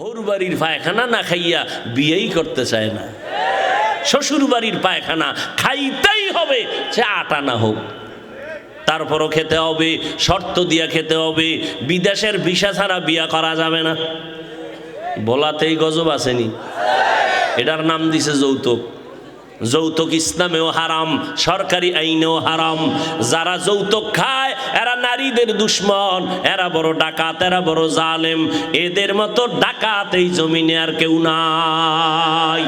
হৌর বাড়ির পায়খানা না খাইয়া বিয়েই করতে চায় না। শ্বশুর বাড়ির পায়খানা খাইতেই হবে, সে আটা না হোক। তারপরও খেতে হবে, শর্ত দিয়া খেতে হবে, বিদেশের বিষা ছাড়া বিয়া করা যাবে না। বলাতেই গজব আসেনি। এটার নাম দিছে যৌতুক। যৌতুক ইসলামেও হারাম, সরকারি আইনেও হারাম। যারা যৌতুক খায়, এরা নারীদের দুশ্মন, এরা বড় ডাকাত, এরা বড় জালেম। এদের মতো ডাকাত এই জমিনে আর কেউ নাই।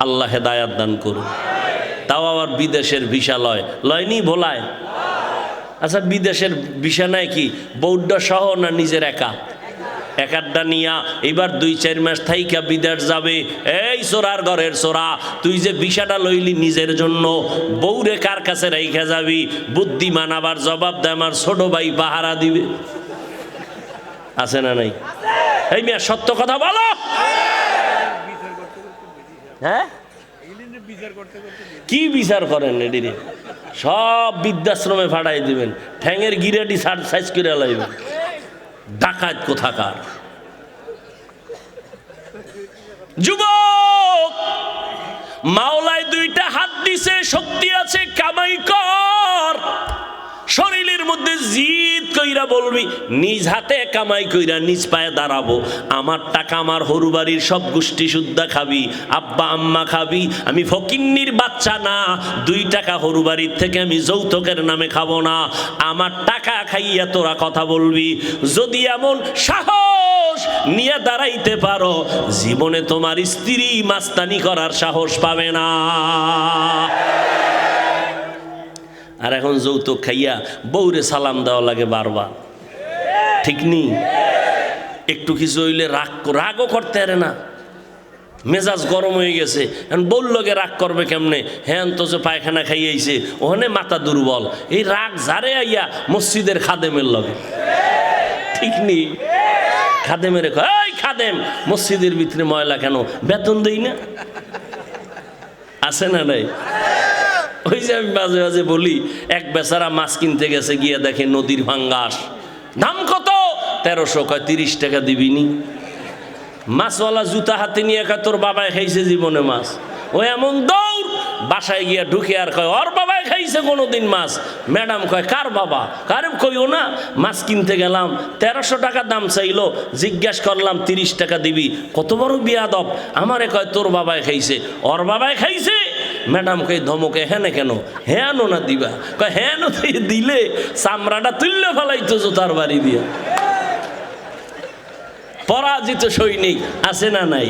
আল্লাহ হেদায়াত দান করুন। তাও আবার বিদেশের ভিসা লয়। লয়নি ভোলায়? আচ্ছা বিদেশের ভিসা নেয় কি? বৌদ্ধ সহ না নিজের একা? একাড্ডা নিয়া এবার দুই চার মাস থাইকা বিদেশ যাবে। এই সোরার ঘরের সোরা, তুই যে বিষাটা লইলি নিজের জন্য বৌরে কার কাছে রেখে যাবি? বুদ্ধিমান আবার জবাব দেয় আমার ছোট ভাই পাহারা দিবে। আছে না নাই? এই মিয়া, সত্য কথা বলো। হ্যাঁ? কি বিচার করেন সব বৃদ্ধাশ্রমে ফাটাই দিবেন। ঠ্যাঙের গিরাটি সাইজ করে লাইবেন। ডাকাত কোথাকার? যুবক মাওলায় দুইটা হাত দিছে শক্তি আছে কামাই কর। শরীরের মধ্যে জিদ কইরা বলবি, নিজ হাতে কামাই কইরা নিজ পায়ে দাঁড়াবো। আমার টাকা, আমার হরু বাড়ির সব গোষ্ঠী শুদ্ধা খাবি, আব্বা, আম্মা খাবি, আমি ফকিন্নির বাচ্চা না। দুই টাকা হরু বাড়ির থেকে আমি যৌতুকের নামে খাব না। আমার টাকা খাইয়া তোরা কথা বলবি, যদি এমন সাহস নিয়ে দাঁড়াইতে পারো, জীবনে তোমার স্ত্রী মাস্তানি করার সাহস পাবে না। আর এখন যৌতুক খাইয়া বউরে সালাম দেওয়া লাগে বারবার। ঠিক নি? একটু কিছু হইলে রাগ রাগও করতে পারে না। মেজাজ গরম হয়ে গেছে। এখন লগে রাগ করবে কেমনে? হ্যাঁ তো যে পায়খানা খাইয়াইছে। ওখানে মাথা দুর্বল। এই রাগ ঝাড়ে আইয়া মসজিদের খাদেমের লগে। ঠিক নি? খাদেমের এই খাদেম, মসজিদের ভিতরে ময়লা কেন? বেতন দেই না? আছে না নাই? ওই যে আমি মাঝে মাঝে বলি, এক বেচারা মাছ কিনতে গেছে, গিয়ে দেখে নদীর ভাঙ্গাস। দাম কত? তেরোশো। কয়, তিরিশ টাকা দিবিনি। মাছওয়ালা জুতা হাতে নিয়ে কয়, তোর বাবাই খাইছে জীবনে মাছ। ও এমন দৌড়, বাসায় গিয়া ঢুকে আর কয়, ওর বাবাই খাইছে কোনোদিন মাছ। ম্যাডাম কয়, কার বাবা? কারে কইও না, মাছ কিনতে গেলাম, তেরোশো টাকা দাম চাইলো, জিজ্ঞাসা করলাম, তিরিশ টাকা দিবি? কত বড় বিয়াদব। আমারে কয়, তোর বাবাই খাইছে। ওর বাবাই খাইছে? ম্যাডাম কই ধমকে হ্যাঁ কেন হ্যাঁ না দিবা কয় হ্যাঁ দিলে চামড়াটা তুললে ফেলাইতো জোতার বাড়ি দিয়ে পরাজিত সৈনিক আছে না নাই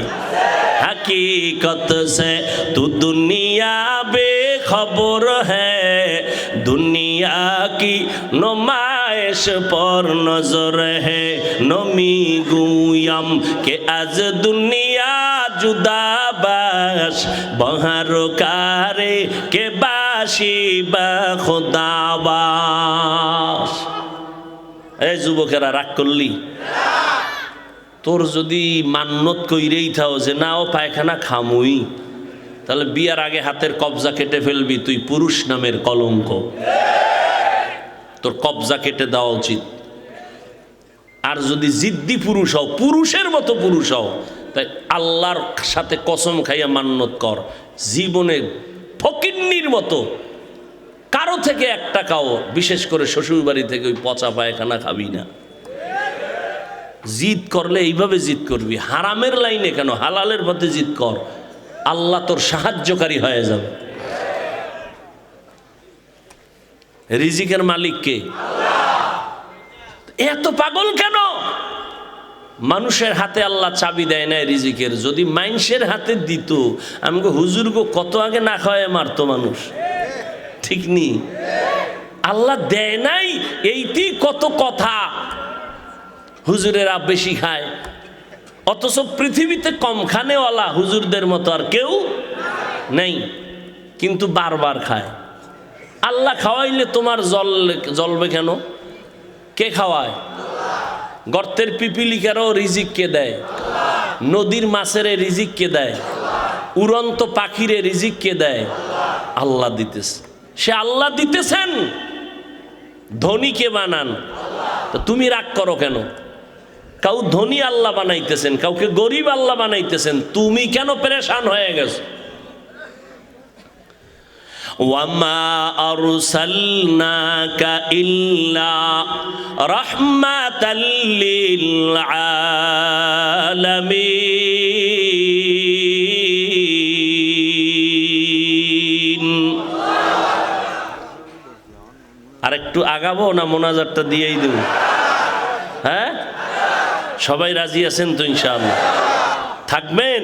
हकीकत से तू दुनिया बेखबर है दुनिया की नुमाइश पर नजर है नमी गुयम के आज दुनिया जुदा বাস বহার কারে কে বাসি বা খোদাবাস এই যুবকেরা, রাগ করলি? তোর যদি মান্যত কইরেই থাও যে, না ও পায়খানা খামুই, তাহলে বিয়ার আগে হাতের কবজা কেটে ফেলবি, তুই পুরুষ নামের কলঙ্ক। তোর কবজা কেটে দেওয়া উচিত। আর যদি জিদ্দি পুরুষ হও, পুরুষের মতো পুরুষ হও তাই আল্লাহর সাথে কসম খাইয়া মান্যত কর। জীবনে ফকিন্নির মতো কারও থেকে এক টাকাও, বিশেষ করে শ্বশুর বাড়ি থেকে ওই পচা পায়খানা খাবি না। জিদ করলে এইভাবে জিদ করবি। হারামের লাইনে কেন? হালালের পথে জিদ কর। আল্লাহ তোর সাহায্যকারী হয়ে যাবে। রিজিকের মালিককে এত পাগল কেন? মানুষের হাতে আল্লাহ চাবি দেয় না রিজিকের। যদি মাইনসের হাতে দিত, আমাকে হুজুর গো, কত আগে না খাওয়ায় মারতো মানুষ? ঠিক নি? আল্লাহ দেয় নাই, এইটি কত কথা। হুজুরেরা বেশি খায়। অথচ পৃথিবীতে কম খানেওয়ালা হুজুরদের মতো আর কেউ নেই। কিন্তু বারবার খায়। আল্লাহ খাওয়াইলে তোমার জল জ্বলবে কেন? কে খাওয়ায়? গর্তের পিপিলিকারও রিজিক কে দেয়? নদীর মাছের রিজিক কে দেয়? উড়ন্ত পাখিরে রিজিক কে দেয়? আল্লাহ দিতেছে। সে আল্লাহ দিতেছেন। ধনীকে বানান? তো তুমি রাগ করো কেন? কাউ ধনী আল্লাহ বানাইতেছেন, কাউকে গরিব আল্লাহ বানাইতেছেন, তুমি কেন পেরেশান হয়ে গেছো? ওয়ামা ইল্লা আর একটু আগাবো না মোনাজারটা দিয়েই দেব? হ্যাঁ? সবাই রাজি আছেন তো ইনশাআল্লাহ? থাকবেন?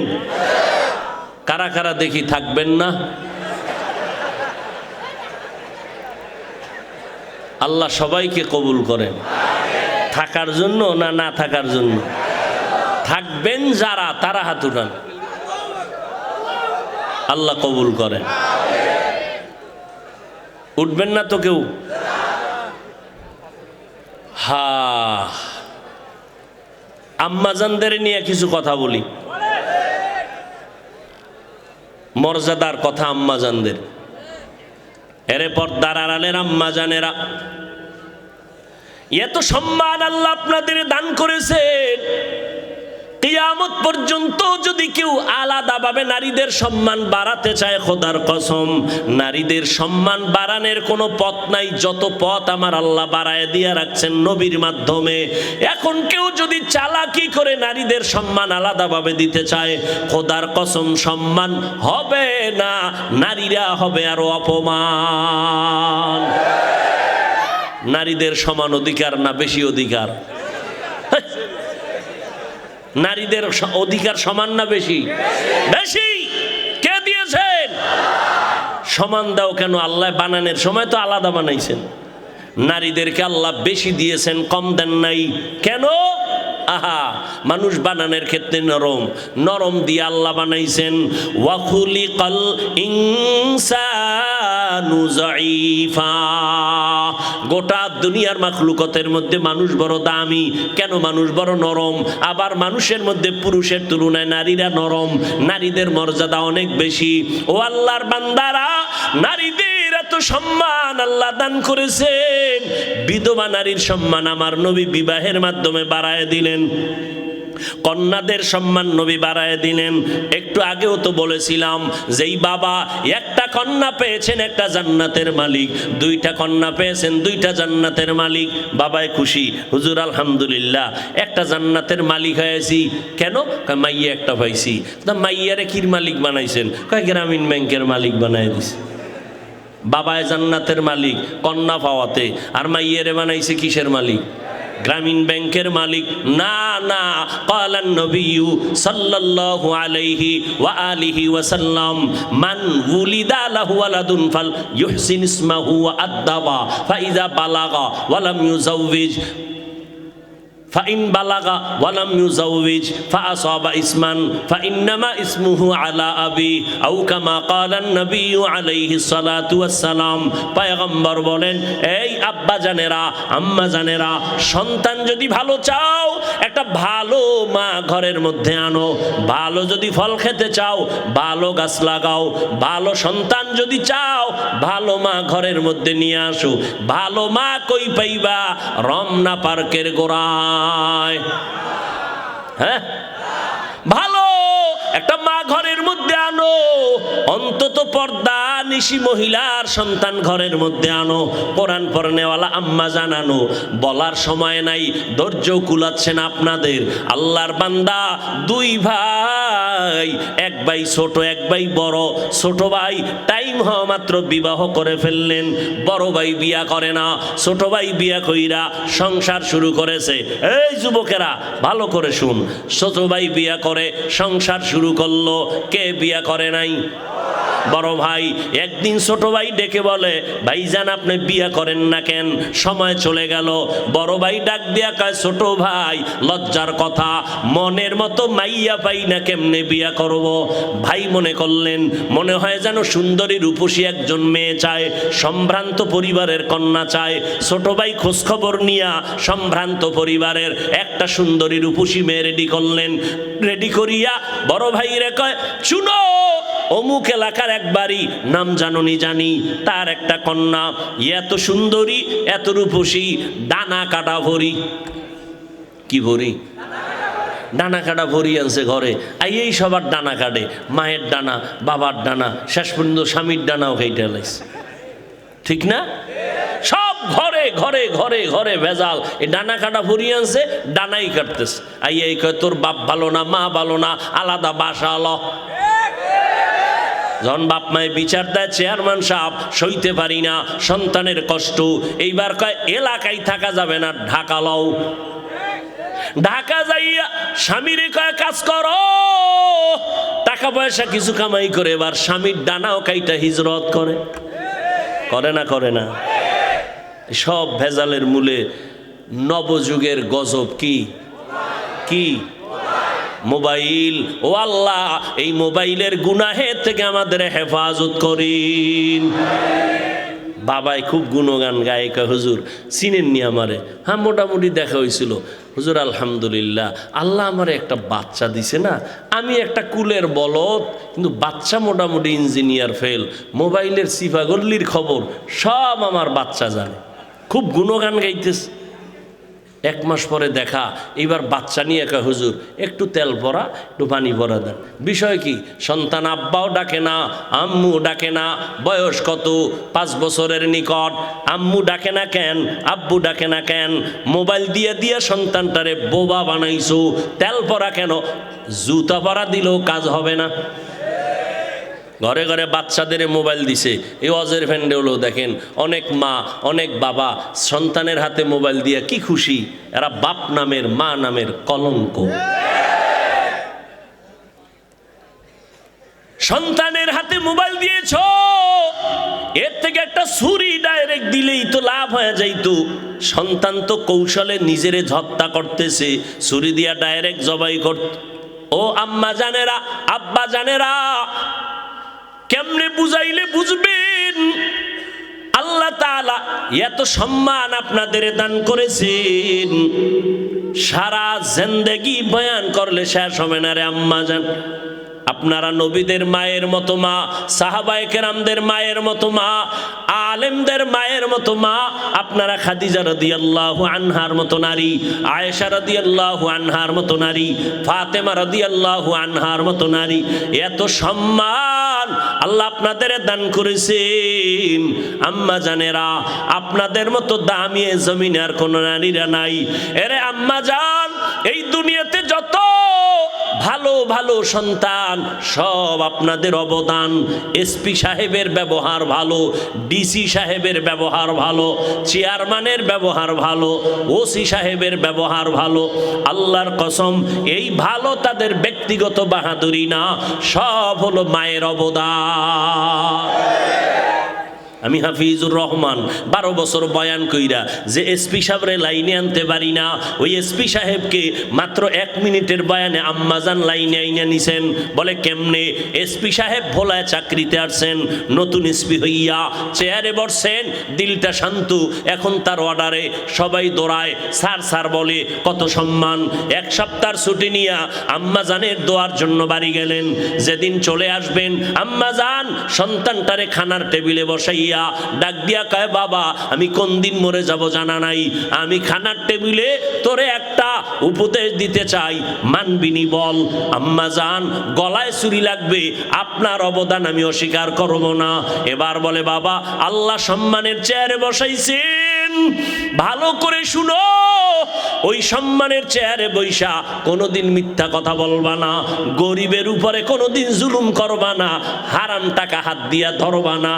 কারা কারা দেখি থাকবেন না? আল্লাহ সবাইকে কবুল করেন। থাকার জন্য না না থাকার জন্য? থাকবেন যারা, তারা হাত উঠান। আল্লাহ কবুল করেন। উঠবেন না তো কেউ? হা। আম্মাজানদের নিয়ে কিছু কথা বলি। মর্যাদার কথা আম্মাজানদের। এরে পর্দার আড়ালের আম্মা জানেরা এত সম্মান আল্লাহ আপনাদের দান করেছেন। কিয়ামত পর্যন্ত যদি কেউ আলাদাভাবে নারীদের সম্মান বাড়াতে চায়, খোদার কসম, নারীদের সম্মান বাড়ানোর কোনো পথ নাই। যত পথ আমার আল্লাহ বাড়ায় দিয়ে রাখছেন নবীর মাধ্যমে। এখন কেউ যদি চালাকি করে নারীদের সম্মান আলাদাভাবে দিতে চায়, খোদার কসম, সম্মান হবে না, নারীরা হবে আরও অপমান। নারীদের সমান অধিকার না বেশি অধিকার? নারীদের অধিকার সমান না বেশি? বেশি! কে দিয়েছেন? সমান দাও কেন? আল্লাহ বানানোর সময় তো আলাদা বানাইছেন। নারীদেরকে আল্লাহ বেশি দিয়েছেন, কম দেন নাই। কেন? আহা, মানুষ বানানোর ক্ষেত্রে নরম। নরম দিয়ে আল্লাহ বানাইছেন ওয়াকুলি কল জাইফা গোটা দুনিয়ার মাখলুকতের মধ্যে মানুষ বড় দামি। কেন মানুষ বড় নরম? আবার মানুষের মধ্যে পুরুষের তুলনায় নারীরা নরম। নারীদের মর্যাদা অনেক বেশি। ও আল্লাহর বান্দারা, নারীদের এত সম্মান আল্লাহ দান করেছেন। বিধবা নারীর সম্মান আমার নবী বিবাহের মাধ্যমে বাড়ায় দিলেন। কন্যাদের সম্মান নবী বাড়ায় দিলেন। একটু আগেও তো বলেছিলাম, যেই বাবা একটা কন্যা পেয়েছেন একটা জান্নাতের মালিক। দুইটা কন্যা পেয়েছেন, দুইটা জান্নাতের মালিক। বাবায় খুশি, হুজুর আলহামদুলিল্লাহ, একটা জান্নাতের মালিক হয়েছি কেন? মাইয়া একটা পাইছি। তা মাইয়ারে কির মালিক বানাইছেন? কয়, গ্রামীণ ব্যাংকের মালিক বানাই দিছে। বাবায় জান্নাতের মালিক, কন্যা পাওয়াতে। আর মাইয়ারে বানাইছে কিসের মালিক? গ্রামীণ ব্যাংকের মালিক, না না। কালান নবিয়ু সাল্লাল্লাহু আলাইহি ওয়া আলিহি ওয়া সাল্লাম মান উলিদা লাহু ওয়ালাদুন ফাল ইউহসিন ইসমাহু ওয়া আদ্দাবা ফাইদা বালাগা ওয়া লাম ফাইন বালাগা ওয়ালাম ইউজাউইজ ফা আসাবা ইসমান ফা ইন্নামা ইসমুহু আলা আবি আউ কামা কালান নবী আলাইহি সালাতু ওয়াসসালাম। পয়গম্বর বলেন, এই আব্বা জানেরা, আম্মা জানেরা, সন্তান যদি ভালো চাও, একটা ভালো মা ঘরের মধ্যে আনো। ভালো যদি ফল খেতে চাও, ভালো গাছ লাগাও। ভালো সন্তান যদি চাও, ভালো মা ঘরের মধ্যে নিয়ে আসো। ভালো মা কই পাইবা? রমনা পার্কের গোড়া গোড়ায় হ্যাঁ? ভালো! একটা মা ঘরের মধ্যে আনো অন্তত পর্দা নিশি মহিলার সন্তান ঘরের মধ্যে আনো। কোরআন পড়নেওয়ালা আম্মা জানানো, বলার সময় নাই, ধৈর্য কুলাচ্ছেন আপনাদের। আল্লাহর বান্দা, দুই ভাই, এক ভাই ছোট, এক ভাই বড়। ছোট ভাই টাইম হওয়া মাত্র বিবাহ করে ফেললেন, বড় ভাই বিয়া করে না। ছোট ভাই বিয়া কইরা সংসার শুরু করেছে। এই যুবকেরা, ভালো করে শুন। ছোট ভাই বিয়া করে, সংসার শুরু করল। কে বিয়া করে নাই। বড় ভাই, একদিন ছোট ভাই ডেকে বলে, ভাইজান, আপনি বিয়া করেন না কেন? সময় চলে গেল। বড় ভাই ডাক দিয়া কয়, ছোট ভাই, লজ্জার কথা, মনের মতো মাইয়া পাই না কেমনে বিয়া করব? ভাই মনে করলেন, মনে হয় যেন সুন্দরী রূপসী একজন মেয়ে চায়, সম্ভ্রান্ত পরিবারের কন্যা চায়। ছোট ভাই খোঁজখবর নিয়া সম্ভ্রান্ত পরিবারের একটা সুন্দরী রূপসী মেয়ে রেডি করলেন। রেডি করিয়া বড় ভাই রে কয়, শুনো অমুক এলাকার এক বাড়ি, নাম জাননি জানি, তার একটা কন্যা। এত সুন্দরী, এত রূপসী ডানা কাটা ভরি। কি ভরি? ডানা কাটা ভরিয়ে আনছে ঘরে। আই এই সবার ডানা কাটে, মায়ের ডানা বাবার ডানা শেষ পর্যন্ত স্বামীর ডানাও খাইতে লাইছে। ঠিক না? সব ঘরে ঘরে ঘরে ঘরে ভেজাল। এই ডানা কাটা ভরিয়ে আনছে ডানাই কাটতেছে। আই এই কয়, তোর বাপ ভালো না, মা ভালো না, আলাদা বাসা আলো যখন বাপ মায়ে বিচার দেয়, চেয়ারম্যান সাহেব সইতে পারি না, সন্তানের কষ্ট। এইবার কয়, এলাকায় থাকা যাবে না, ঢাকা লও। ঢাকা যাইয়া স্বামীর কয়, কাজ করো। টাকা পয়সা কিছু কামাই করে, এবার স্বামীর ডানাও কাইটা হিজরত করে। করে না করে না। সব ভেজালের মূলে নবযুগের গজব কি? কি? মোবাইল। ও আল্লাহ, এই মোবাইলের গুনাহের থেকে আমাদের হেফাজত করিন। বাবাই খুব গুণগান গায়ে, কয়, হুজুর, চিনেননি আমারে? হ্যাঁ মোটামুটি দেখা হয়েছিল হুজুর, আলহামদুলিল্লাহ, আল্লাহ আমারে একটা বাচ্চা দিছে না? আমি একটা কুলের বলদ, কিন্তু বাচ্চা মোটামুটি ইঞ্জিনিয়ার ফেল। মোবাইলের সিফাগল্লির খবর, সব আমার বাচ্চা জানে। খুব গুণগান গাইতেছে। এক মাস পরে দেখা, এবার বাচ্চা নিয়ে একা হুজুর, একটু তেল ভরা, একটু পানি ভরা দেন। বিষয় কি? সন্তান আব্বাও ডাকে না আম্মু ডাকে না, বয়স কত? পাঁচ বছরের নিকট, আম্মু ডাকে না কেন? আব্বু ডাকে না কেন? মোবাইল দিয়ে দিয়ে সন্তানটারে বোবা বানাইছো, তেল ভরা কেন? জুতা ভরা দিলেও কাজ হবে না। ঘরে ঘরে বাচ্চাদের মোবাইল দিছে। এই অজের ফ্যান্ডে হলো দেখেন, অনেক মা, অনেক বাবা সন্তানের হাতে মোবাইল দিয়ে কি খুশি? এরা বাপ নামের, মা নামের কলঙ্ক। সন্তানের হাতে মোবাইল দিয়েছ, এর থেকে একটা ছুরি ডাইরেক্ট দিলেই তো লাভ হয়ে যাইতো। সন্তান তো কৌশলে নিজেরে হত্যা করতেছে, ছুরি দিয়া ডাইরেক্ট জবাই করত ও আম্মা জানেরা, আব্বা জানেরা কেমনে বুঝাইলে বুঝবেন? আল্লাহ তালা এত সম্মান আপনাদের দান করেছেন। সারা জেন্দেগি বয়ান করলে শেষ হবে না রে আম্মা জান। আপনারা নবীদের মায়ের মতো মা, সাহাবায়ে কেরামদের মায়ের মতো মা, আলেমদের মায়ের মতো মা, আপনারা খাদিজা রদি আল্লাহ আনহার মতো নারী, আয়েশা রদি আল্লাহ আনহার মতো নারী, ফাতেমা রদি আল্লাহ আনহার মতো নারী, এত সম্মান আল্লাহ আপনাদের দান করেছেন। আম্মা জানেরা, আপনাদের মতো দামি এ জমিনে আর কোনো নারীরা নাই। এরে আম্মা জান, এই দুনিয়াতে যত ভালো ভালো সন্তান, সব আপনাদের অবদান। এসপি সাহেবের ব্যবহার ভালো, ডিসি সাহেবের ব্যবহার ভালো, চেয়ারম্যানের ব্যবহার ভালো, ওসি সাহেবের ব্যবহার ভালো। আল্লাহর কসম, এই ভালো তাদের ব্যক্তিগত বাহাদুরি না, সব হলো মায়ের অবদান। আমি হাফিজুর রহমান, বারো বছর বয়ান কইরা যে এসপি সাহেবরে লাইনে আনতে পারি না, ওই এসপি সাহেবকে মাত্র এক মিনিটের বয়ানে আম্মাজান লাইনে আইনে নিছেন। বলে, কেমনে? এসপি সাহেব ভোলায় চাকরিতে আসছেন, নতুন এসপি হইয়া চেয়ারে বসছেন, দিলটা শান্ত, এখন তার অর্ডারে সবাই দৌড়ায়, স্যার স্যার বলে, কত সম্মান, এক সপ্তাহ ছুটি নিয়া আম্মাজানের দোয়ার জন্য বাড়ি গেলেন, যেদিন চলে আসবেন আম্মাজান সন্তানটারে খানার টেবিলে বসাইয়া ডাক দিয়া কয়, বাবা, আমি কোন দিন মরে যাব জানা নাই। আমি খানার টেবিলে তোরে একটা উপদেশ দিতে চাই। মানবিনি বল, আম্মা যান গলায় চুরি লাগবে। আপনার অবদান আমি অস্বীকার করব না। এবার বলে, বাবা, আল্লাহ সম্মানের চেয়ারে বসাইছেন ভালো করে শুনো। ওই সম্মানের চেয়ারে বৈশা কোনোদিন মিথ্যা কথা বলবা না, গরিবের উপরে কোনোদিন জুলুম করবা না, হারাম টাকা হাত দিয়া ধরবা না।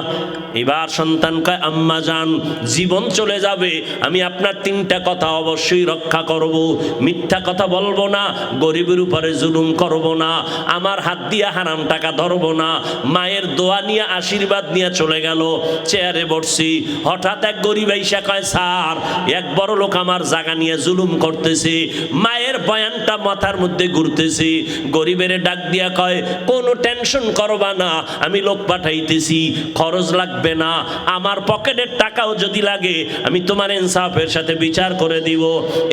এবার সন্তান কয়, আম্মা যান জীবন চলে যাবে, আমি আপনার তিনটা কথা অবশ্যই রক্ষা করব। মিথ্যা কথা বলব না, গরিবের উপরে জুলুম করব না, আমার হাত দিয়া হারাম টাকা ধরবো না, মায়ের দোয়া নিয়ে আশীর্বাদ নিয়ে চলে গেল, চেয়ারে বসছি। হঠাৎ এক গরিব আইসা কয় স্যার, এক বড় লোক আমার জায়গা নিয়ে জুলুম করতেছে, মায়ের বয়ানটা মাথার মধ্যে ঘুরতেছে, গরিবের ডাক দিয়া কয়, কোনো টেনশন করবা না, আমি লোক পাঠাইতেছি, খরচ লাগবে না, আমার পকেটের টাকাও যদি লাগে, আমি তোমার ইনসাফের সাথে বিচার করে দিব।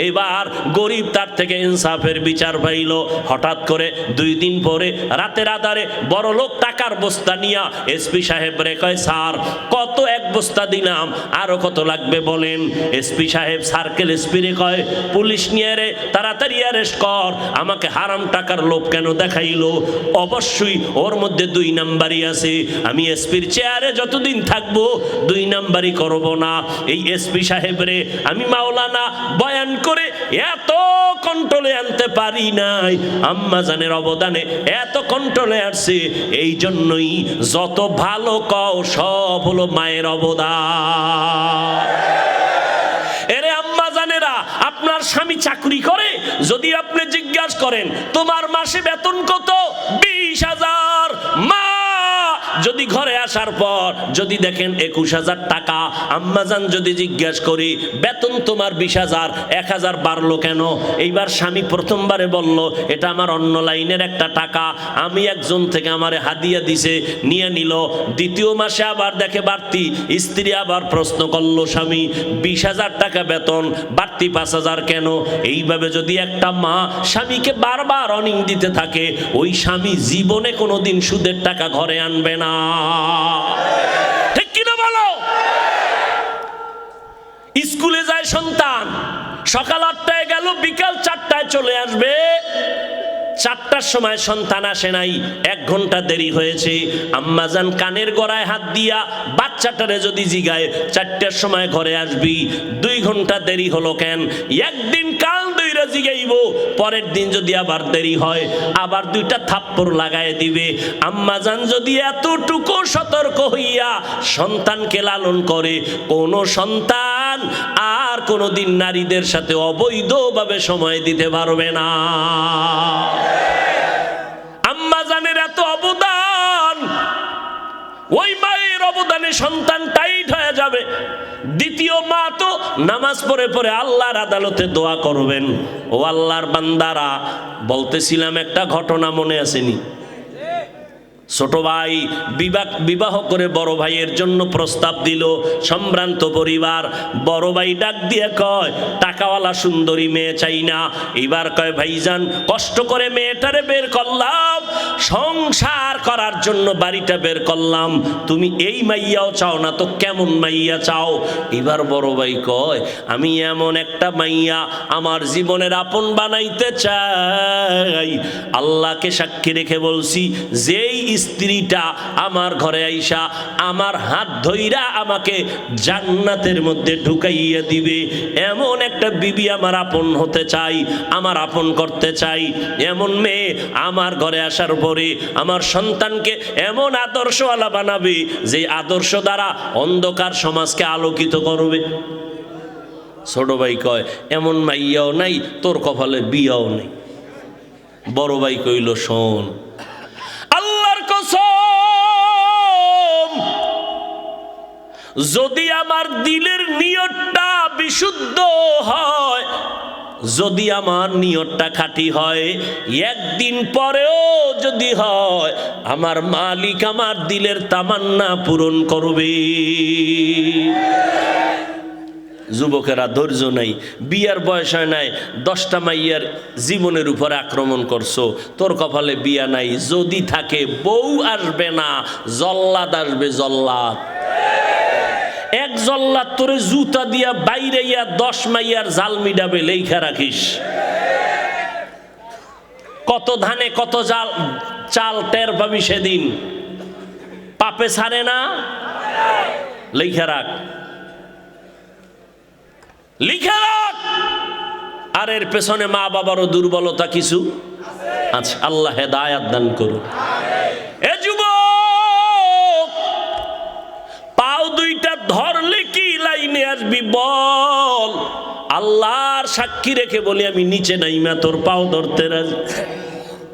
এবার গরিব তার থেকে ইনসাফের বিচার পাইল, হঠাৎ করে দুই দিন পরে রাতের আধারে বড় লোক টাকার বস্তা নিয়া এসপি সাহেব রে কয়, স্যার, কত এক বস্তা দিলাম, আরও কত লাগবে বলেন? শোনেন, এসপি সাহেব সার্কেল এসপিরে কয়, পুলিশ নিয়ে রে, তাড়াতাড়ি অ্যারেস্ট কর। আমাকে হারাম টাকার লোভ কেন দেখাইলো? অবশ্যই ওর মধ্যে দুই নাম্বারই আছে। আমি এসপির চেয়ারে যতদিন থাকব, দুই নাম্বারই করব না। এই এসপি সাহেবরে আমি মাওলানা বয়ান করে এত কন্ট্রোলে আনতে পারি নাই। আম্মাজানের অবদানে এত কন্ট্রোলে আসছে। এই জন্যই যত ভালো কও, সব হলো মায়ের অবদান এরে আম্মা জানেরা আপনার স্বামী চাকরি করে যদি আপনি জিজ্ঞাসা করেন তোমার মাসে বেতন কত? বিশ হাজার। মা যদি ঘরে আসার পর যদি দেখেন একুশ হাজার টাকা, আম্মাজান যদি জিজ্ঞেস করি, বেতন তোমার বিশ হাজার, এক হাজার বাড়লো কেন? এইবার স্বামী প্রথমবারে বলল, এটা আমার অন্য লাইনের একটা টাকা, আমি একজন থেকে আমারে হাদিয়া দিছে, নিয়ে নিল। দ্বিতীয় মাসে আবার দেখে বাড়তি, স্ত্রী আবার প্রশ্ন করল, স্বামী, বিশ হাজার টাকা বেতন, বাড়তি পাঁচ হাজার কেন? এইভাবে যদি একটা মা স্বামীকে বারবার অনিং দিতে থাকে, ওই স্বামী জীবনে কোনোদিন সুদের টাকা ঘরে আনবে না। ঠিক কিনা বলো? স্কুলে যায় সন্তান, সকাল আটটায় গেল, বিকাল চারটায় চলে আসবে। চারটার সময় সন্তান আসে নাই, এক ঘণ্টা দেরি হয়েছে। আম্মাজান কানের গড়ায় হাত দিয়া বাচ্চাটারে যদি জিগায়, চারটার সময় ঘরে আসবি, দুই ঘণ্টা দেরি হলো কেন? একদিন কাল জিগাইব, পরের দিন যদি আবার দেরি হয়, আবার দুইটা থাপ্পড় লাগায় দিবে। আম্মাজান যদি এতটুকু সতর্ক হইয়া সন্তানকে লালন করে, কোন সন্তান আর কোনোদিন নারীদের সাথে অবৈধভাবে সময় দিতে পারবে না। আম্মাজানের এত অবদান, ওই মায়ের অবদানে সন্তান টাইট হয়ে যাবে। দ্বিতীয় মা তো নামাজ পড়ে পড়ে আল্লাহর আদালতে দোয়া করবেন। ও আল্লাহর বান্দারা, বলতেছিলাম একটা ঘটনা মনে আসেনি। ছোট ভাই বিবাহ বিবাহ করে বড় ভাইয়ের জন্য প্রস্তাব দিল। সম্ভ্রান্ত পরিবার, বড় ভাই ডাক দিয়ে কয়, টাকাওয়ালা সুন্দরী মেয়ে চাই না। এবার কয়, ভাইজান, কষ্ট করে মেয়েটারে বের করলাম। সংসার করার জন্য বাড়িটা বের করলাম। তুমি এই মাইয়াও চাও না তো কেমন মাইয়া চাও? এবার বড় ভাই কয়, আমি এমন একটা মাইয়া আমার জীবনের আপন বানাইতে চাই। আল্লাহকে সাক্ষী রেখে বলছি, যেই স্ত্রীটা আমার ঘরে আইসা আমার হাত ধইরা আমাকে জান্নাতের মধ্যে ঢুকাইয়া দিবে। এমন একটা বিবি আমার আপন হতে চাই, আমার আপন করতে চাই। এমন মেয়ে আমার ঘরে আসার পরে আমার সন্তানকে এমন আদর্শওয়ালা বানাবে যে আদর্শ দ্বারা অন্ধকার সমাজকে আলোকিত করবে। ছোট ভাই কয়, এমন মাইয়াও নাই, তোর কপালে বিয়াও নেই। বড় ভাই কইল, শোন যদি আমার দিলের নিয়তটা বিশুদ্ধ হয়, যদি আমার নিয়তটা খাঁটি হয়, একদিন পরেও যদি হয়, আমার মালিক আমার দিলের তামান্না পূরণ করবে। যুবকেরা ধৈর্য নাই, বিয়ার বয়স হয় নাই, দশটা মাইয়ার জীবনের উপর আক্রমণ করছ, তোর কপালে বিয়া নাই, যদি থাকে বউ আসবে না, জল্লাদ আসবে জল্লাদ। এক জল্লাদ তোরে জুতা দিয়া বাইরে ইয়া দশ মাইয়ার জাল মিডাবে লেখা রাখিস। কত ধানে কত জাল, চাল টের পাবি সেদিন। পাপে ছাড়ে না? লেখা রাখ। লিখে রাখ! আর এর পেছনে মা বাবারও দুর্বলতা কিছু? আচ্ছা আল্লাহ হেদায়াত দান করুন এ যুবক! পাও দুইটা ধরলে কি লাইনে আসবি বল? আল্লাহর সাক্ষী রেখে বলি, আমি নিচে নাইমা, তোর পাও ধরতে রাজি।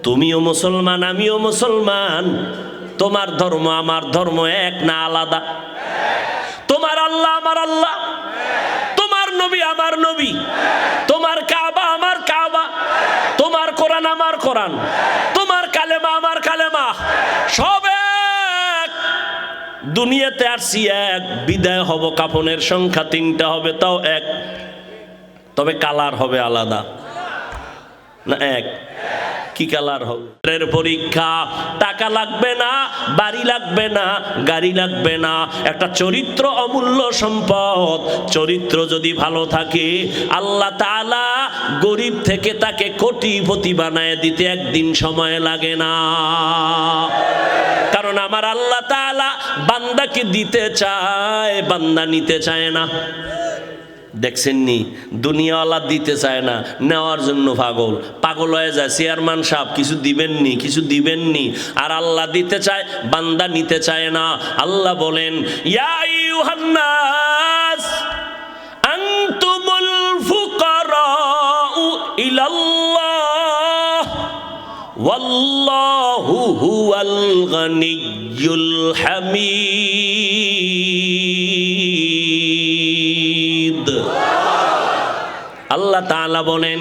তুমিও মুসলমান, আমিও মুসলমান। তোমার ধর্ম আমার ধর্ম এক না আলাদা। তোমার আল্লাহ আমার আল্লাহ। তোমার নবী আমার নবী। তোমার কাবা আমার কাবা। তোমার কোরআন আমার কোরআন। তোমার কালেমা আমার কালেমা। সব দুনিয়াতে আসছি এক, বিদায় হব কাপনের সংখ্যা তিনটা হবে, তাও এক। তবে কালার হবে আলাদা। না, এক। কি কালার হবে? পরীক্ষা, টাকা লাগবে না, বাড়ি লাগবে না, গাড়ি লাগবে না। একটা চরিত্র অমূল্য সম্পদ। চরিত্র যদি ভালো থাকে, আল্লাহ তাআলা গরিব থেকে তাকে কোটিপতি বানায় দিতে একদিন সময় লাগে না। কারণ আমার আল্লাহ তালা বান্দাকে দিতে চায়, বান্দা নিতে চায় না। দেখছেননি? দুনিয়াওয়ালা দিতে চায় না, নেওয়ার জন্য পাগল। পাগল হয়ে যায়, চেয়ারম্যান সাহেব, কিছু দিবেননি কিছু দিবেননি। আর আল্লাহ দিতে চায়, বান্দা নিতে চায় না। আল্লাহ বলেন, ইয়া আইয়ুহান্নাস হুয়াল গনিয়্যুল হামিদ আল্লাহ তাআলা বলেন,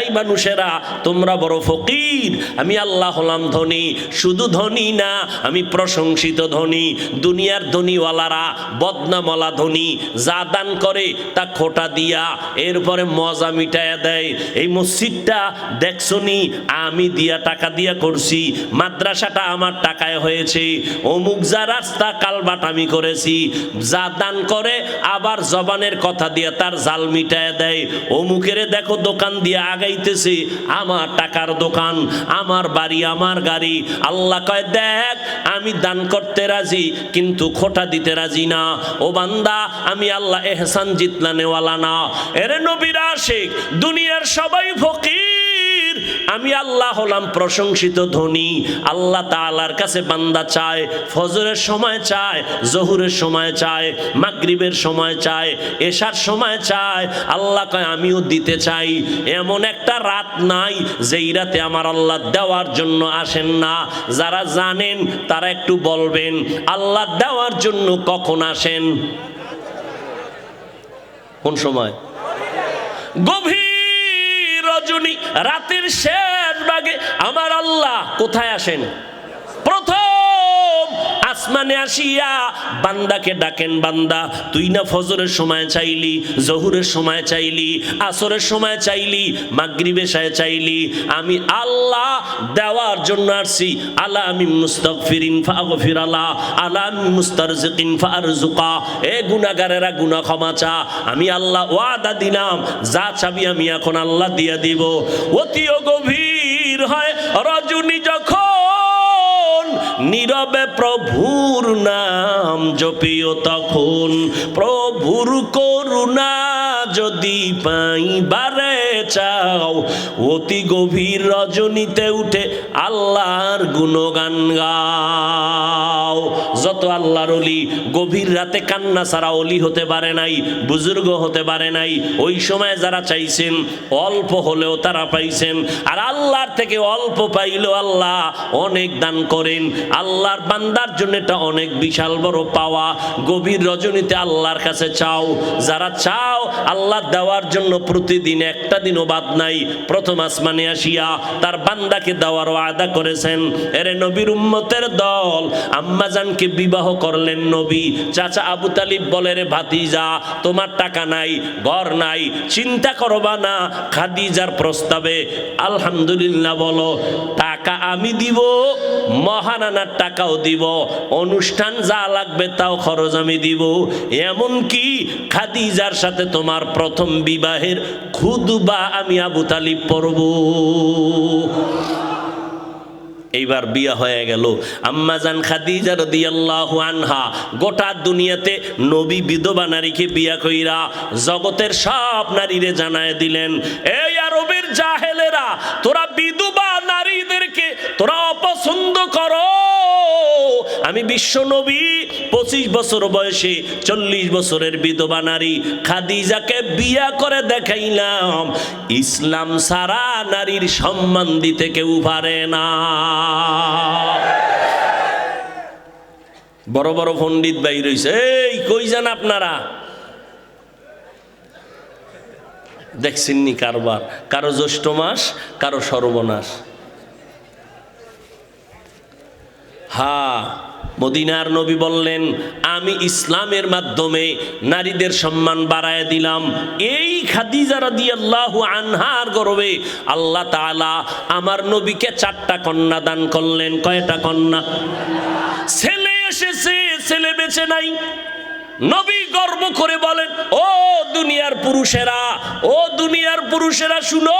এই মানুষেরা, তোমরা বড় ফকির। আমি আল্লাহ হলাম ধনী। শুধু ধনী না, আমি প্রশংসিত ধনী। দুনিয়ার ধনীওয়ালারা বদনামলা ধনী। যা দান করে, তা খোটা দিয়া এরপরে মজা মিটায়া দেয়। এই মসজিদটা, দেখছনি? আমি দিয়া টাকা দিয়া করছি। মাদ্রাসাটা আমার টাকায় হয়েছে। অমুক যা রাস্তা কালবাট আমি করেছি। যা দান করে, আবার জবানের কথা দিয়ে তার জাল মিটায় দেয়। অমুকেরে দেখো দোকান দিয়ে আগাইতেছে, আমার টাকার দোকান, আমার বাড়ি, আমার গাড়ি। আল্লাহ কয়, দেখ, আমি দান করতে রাজি, কিন্তু খোটা দিতে রাজি না। ও বান্দা, আমি আল্লাহ এহসান জিতলা নেওয়ালা না। এরে নবীর আশিক, দুনিয়ার সবাই ফকির। আমি আল্লাহ হলাম প্রশংসিত ধনী। আল্লাহ তাআলার কাছে বান্দা চায়, ফজরের সময় চায়, জহুরের সময় চায়, মাগরিবের সময় চায়, এশার সময় চায়। আল্লাহ কয়, আমিও দিতে চাই। এমন একটা রাত নাই যেই রাতে আমার আল্লাহ দেওয়ার জন্য আসেন না। যারা জানেন তারা একটু বলবেন, আল্লাহ দেওয়ার জন্য কখন আসেন? কোন সময়? গভীর রজনী রাতের শেষ ভাগে আমার আল্লাহ কোথায় আসেন? প্রথম আসমানে আসিয়া বান্দাকে ডাকেন, বান্দা, তুই না ফজরের সময় চাইলি, জহুরের সময় চাইলি, আসরের সময় চাইলি মাগরিবেশায় চাইলি, আমি আল্লাহ দেওয়ার জন্য আসছি। আলা আমি মুস্তাগফিরিন ফাগফির আলা আলা আমি মুস্তারজিকিন ফারজুকা এ গুনাহগারেরা, গুনাহ ক্ষমা চা, আমি আল্লাহ ওয়াদা দিলাম, যা চাবি আমি এখন আল্লাহ দিয়ে দিব। অতিও গভীর হয় রজনী যখন নীরবে প্রভুর নাম জপিও তখন। প্রভুর করুণা যদি পাইবারে চাও, অতি গভীর রজনীতে উঠে আল্লাহর গুণগান গাও। যত আল্লাহর অলি গভীর রাতে কান্না ছাড়া অলি হতে পারে নাই, বুজুর্গ হতে পারে নাই, ওই সময় যারা চাইছেন অল্প হলেও তারা পাইছেন। আর আল্লাহর থেকে অল্প পাইলেও আল্লাহ অনেক দান করেন। আল্লাহর বান্দার জন্য এটা অনেক বিশাল বড় পাওয়া। গভীর রজনীতে আল্লাহর কাছে চাও, যারা চাও আল্লাহ দেওয়ার জন্য প্রতিদিন একটা দিনও বাদ নাই। প্রথম আসমানে আসিয়া তার বান্দাকে দেওয়ার আদা করেছেন। এরে নবীর উম্মতের দল, আম্মাজানকে বিবাহ করলেন নবী। চাচা আবু তালিব বলে, রে ভাতিজা, তোমার টাকা নাই, ঘর নাই, চিন্তা করবা না, খাদিজার প্রস্তাবে আলহামদুলিল্লাহ বলো, টাকা আমি দিব। মহানানার টাকাও দিব, অনুষ্ঠান যা লাগবে তাও খরচ আমি দিব। এমন কি খাদিজার সাথে তোমার প্রথম বিবাহের খুদবা আমি আবু তালিব পড়ব। এইবার বিয়া হয়ে গেল। আম্মাজান খাদিজা রাদিয়াল্লাহু আনহা, গোটা দুনিয়াতে নবী বিধবা নারীকে বিয়া কইরা জগতের সব নারীরে জানায় দিলেন, এই আরবের জাহেলেরা, তোরা বিধবা তোরা অপছন্দ করো। আমি বিশ্ব নবী, পঁচিশ বছর বয়সে চল্লিশ বছরের বিধবা নারী খাদিজাকে বিয়া করে দেখাইলাম। ইসলাম সারা নারীর সম্মান দিতে কেউ পারে না। বড় বড় পণ্ডিত ভাই রয়েছে। এই, কই যান আপনারা? দেখছেননি কারবার? কারও জ্যৈষ্ঠ মাস, কারও সর্বনাশ। হা, মদিনার নবী বললেন, আমি ইসলামের মাধ্যমে নারীদের সম্মান বাড়ায় দিলাম। এই খাদিজা আল্লাহ আনহার গর্বে আল্লাহ তালা আমার নবীকে চারটা কন্যা দান করলেন। কয়টা কন্যা? ছেলে এসেছে, ছেলে বেঁচে নাই। নবী গর্ব করে বলেন, ও দুনিয়ার পুরুষেরা, ও দুনিয়ার পুরুষেরা, শুনো,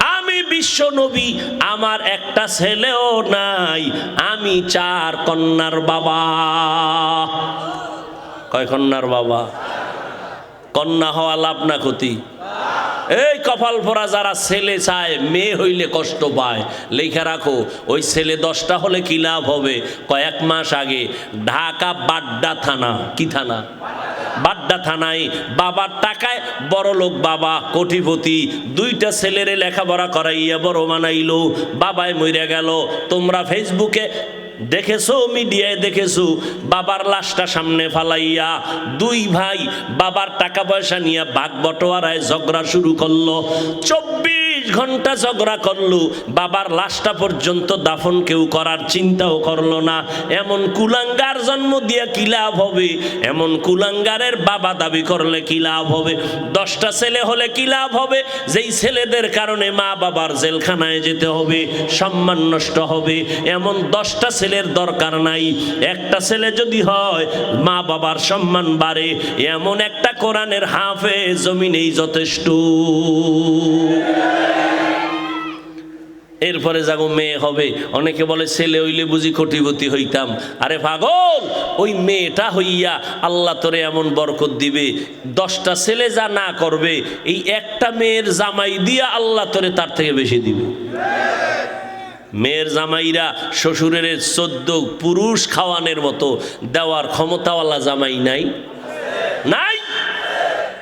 আমি বিশ্ব নবী, আমার একটা ছেলেও নাই, আমি চার কন্যার বাবা। কয় কন্যার বাবা? কন্যা হওয়া লাভ না ক্ষতি। এই কপাল পরা যারা ছেলে চায়, মেয়ে হইলে কষ্ট পায়। লেখা রাখো, ওই ছেলে দশটা হলে কি লাভ হবে? কয়েক মাস আগে ঢাকা বাড্ডা থানা, কি থানা? বাড্ডা থানায় বাবার টাকায় বড় লোক বাবা, কোটিপতি, দুইটা ছেলেরে লেখাপড়া করাইয়া বড় বানাইলো বাবায় মইরা গেল, তোমরা ফেসবুকে দেখেছ মিডিয়ায় দেখেছ? বাবার লাশটা সামনে ফালাইয়া দুই ভাই বাবার টাকা পয়সা নিয়ে বাঘ বটোয়ারায় ঝগড়া শুরু করল। চব্বিশ ঘণ্টা ঝগড়া করল, বাবার লাশটা পর্যন্ত দাফন কেউ করার চিন্তাও করল না। এমন কুলাঙ্গার জন্ম দিয়া কি লাভ হবে? এমন কুলাঙ্গারের বাবা দাবি করলে কি লাভ হবে? দশটা ছেলে হলে কি লাভ হবে? যেই ছেলেদের কারণে মা বাবার জেলখানায় যেতে হবে, সম্মান নষ্ট হবে। এমন দশটা ছেলের দরকার নাই। একটা ছেলে যদি হয়, মা বাবার সম্মান বাড়ে। এমন একটা কোরআনের হাফে জমিনেই যথেষ্ট। এরপরে যাগো মেয়ে হবে। অনেকে বলে, ছেলে হইলে বুঝি কোটিপতি হইতাম। আরে পাগল! ওই মেয়েটা হইয়া আল্লাহ তোরে এমন বরকত দিবে। দশটা ছেলে যা না করবে, এই একটা মেয়ের জামাই দিয়া আল্লাহ তোরে তার থেকে বেশি দিবে। মেয়ের জামাইরা শ্বশুরের চোদ্দ পুরুষ খাওয়ানোর মতো দেওয়ার ক্ষমতাওয়ালা জামাই নাই? নাই?